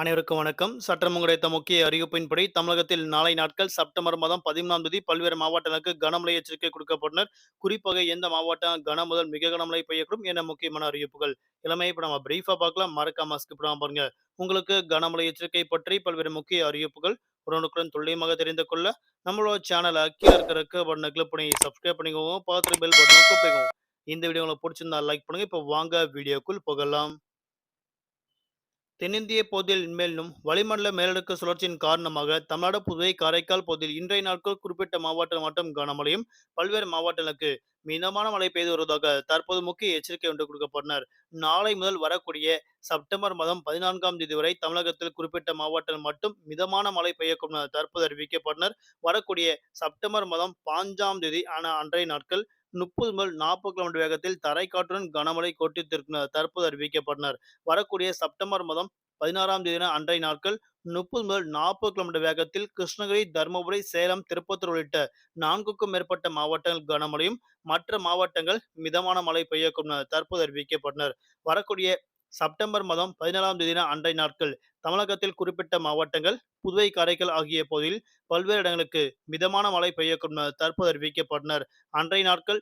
அனைவருக்கும் வணக்கம். சற்றம் கிடைத்த முக்கிய அறிவிப்பின்படி தமிழகத்தில் நாளை நாட்கள் செப்டம்பர் மாதம் பதிமூணாம் தேதி பல்வேறு மாவட்டங்களுக்கு கனமழை எச்சரிக்கை கொடுக்கப்பட்டனர். குறிப்பாக எந்த மாவட்டம் கன முதல் மிக கனமழை பெய்யக்கூடும் என முக்கியமான அறிவிப்புகள் இளமையை இப்போ நம்ம பிரீஃபாக பார்க்கலாம். மறக்காம ஸ்கிப் பாருங்க. உங்களுக்கு கனமழை எச்சரிக்கை பற்றி பல்வேறு முக்கிய அறிவிப்புகள் உடனுக்குடன் துல்லியமாக தெரிந்து கொள்ள நம்மளோட சேனலை கீழே இருக்கிற பட்டனை கிளிக் பண்ணி சப்ஸ்கிரைப் பண்ணிக்கோங்க. பார்த்துட்டு பெல் பட்டனை இந்த வீடியோ உங்களுக்கு பிடிச்சிருந்தா லைக் பண்ணுங்க. இப்போ வாங்க வீடியோக்குள் போகலாம். தென்னிந்திய பகுதியில் மேலும் வளிமண்டல மேலடுக்கு சுழற்சியின் காரணமாக தமிழ்நாடு புதுவை காரைக்கால் பகுதியில் இன்றைய நாட்கள் குறிப்பிட்ட மாவட்டம் மட்டும் கனமழையும் பல்வேறு மாவட்டங்களுக்கு மிதமான மழை பெய்து வருவதாக தற்போது முக்கிய எச்சரிக்கை ஒன்று கொடுக்கப்பட்டனர் நாளை முதல் வரக்கூடிய செப்டம்பர் மாதம் பதினான்காம் தேதி வரை தமிழகத்தில் குறிப்பிட்ட மாவட்டங்கள் மட்டும் மிதமான மழை பெய்யக்கும் தற்போது அறிவிக்கப்பட்டனர் வரக்கூடிய செப்டம்பர் மாதம் பாஞ்சாம் தேதி ஆன அன்றைய நாட்கள் முப்பது முதல் நாற்பது கிலோமீட்டர் வேகத்தில் தரைக்காற்றுடன் கனமழை கொட்டித்திருக்கிறார் தற்போது அறிவிக்கப்பட்டனர். வரக்கூடிய செப்டம்பர் மாதம் பதினாறாம் தேதி அன்றைய நாட்கள் முப்பது முதல் நாற்பது கிலோமீட்டர் வேகத்தில் கிருஷ்ணகிரி தருமபுரி சேலம் திருப்பத்தூர் உள்ளிட்ட நான்குக்கும் மேற்பட்ட மாவட்டங்கள் கனமழையும் மற்ற மாவட்டங்கள் மிதமான மழை பெய்யக்கும் தற்போது அறிவிக்கப்பட்டனர். வரக்கூடிய செப்டம்பர் மாதம் பதினேழாம் தேதி அன்றைய நாட்கள் தமிழகத்தில் குறிப்பிட்ட மாவட்டங்கள் புதுவை காரைக்கால் ஆகிய பகுதியில் பல்வேறு இடங்களுக்கு மிதமான மழை பெய்யக்கூடும் தற்போது அறிவிக்கப்பட்டனர். அன்றைய நாட்கள்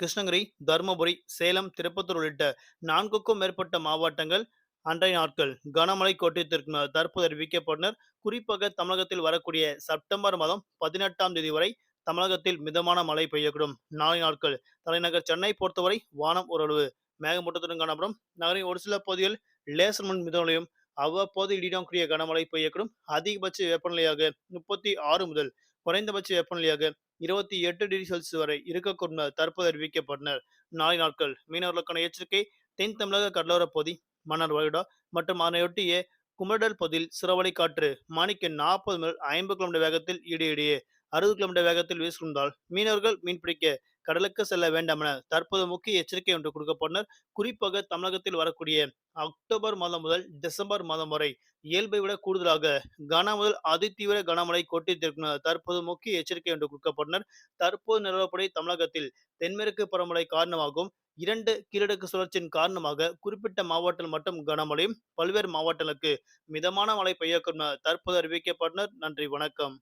கிருஷ்ணகிரி தருமபுரி சேலம் திருப்பத்தூர் உள்ளிட்ட நான்குக்கும் மேற்பட்ட மாவட்டங்கள் அன்றைய நாட்கள் கனமழை கொட்டித்திருக்கும் தற்போது அறிவிக்கப்பட்டனர். குறிப்பாக தமிழகத்தில் வரக்கூடிய செப்டம்பர் மாதம் பதினெட்டாம் தேதி வரை தமிழகத்தில் மிதமான மழை பெய்யக்கூடும். நாளை நாட்கள் தலைநகர் சென்னை பொறுத்தவரை வானம் ஓரளவு மேகமூட்டத்துடன் காணப்படும். நகரின் ஒரு சில பகுதிகள் லேசர் மண் மிதமலையும் அவ்வப்போது இடிடக்கூடிய கனமழை பெய்யக்கூடும். அதிகபட்ச வெப்பநிலையாக முப்பத்தி ஆறு முதல் குறைந்தபட்ச வெப்பநிலையாக இருபத்தி எட்டு டிகிரி செல்சியஸ் வரை இருக்கக்கூடும் தற்போது அறிவிக்கப்பட்டனர். நாளை நாட்கள் மீனவர்களுக்கான எச்சரிக்கை தென் தமிழக கடலோர பகுதி மன்னார் வளைகுடா மற்றும் அதனையொட்டிய குமரடல் பகுதியில் சிறவழி காற்று மணிக்கு நாற்பது முதல் ஐம்பது கிலோமீட்டர் வேகத்தில் இடையிடையே அறுபது கிலோமீட்டர் வேகத்தில் வீசுகின்றால் மீனவர்கள் மீன்பிடிக்க கடலுக்கு செல்ல வேண்டாம் என தற்போது முக்கிய எச்சரிக்கை ஒன்று கொடுக்கப்பட்டனர் குறிப்பாக தமிழகத்தில் வரக்கூடிய அக்டோபர் மாதம் முதல் டிசம்பர் மாதம் வரை இயல்பை விட கூடுதலாக கன முதல் அதிதீவிர கனமழை கொட்டித்திருக்கும் தற்போது முக்கிய எச்சரிக்கை ஒன்று கொடுக்கப்பட்டனர் தற்போது நிலவப்படி தமிழகத்தில் தென்மேற்கு பருவமழை காரணமாகவும் இரண்டு கீழடுக்கு சுழற்சியின் காரணமாக குறிப்பிட்ட மாவட்டங்கள் மட்டும் கனமழையும் பல்வேறு மாவட்டங்களுக்கு மிதமான மழை பெய்யக்கும் தற்போது அறிவிக்கப்பட்டனர். நன்றி வணக்கம்.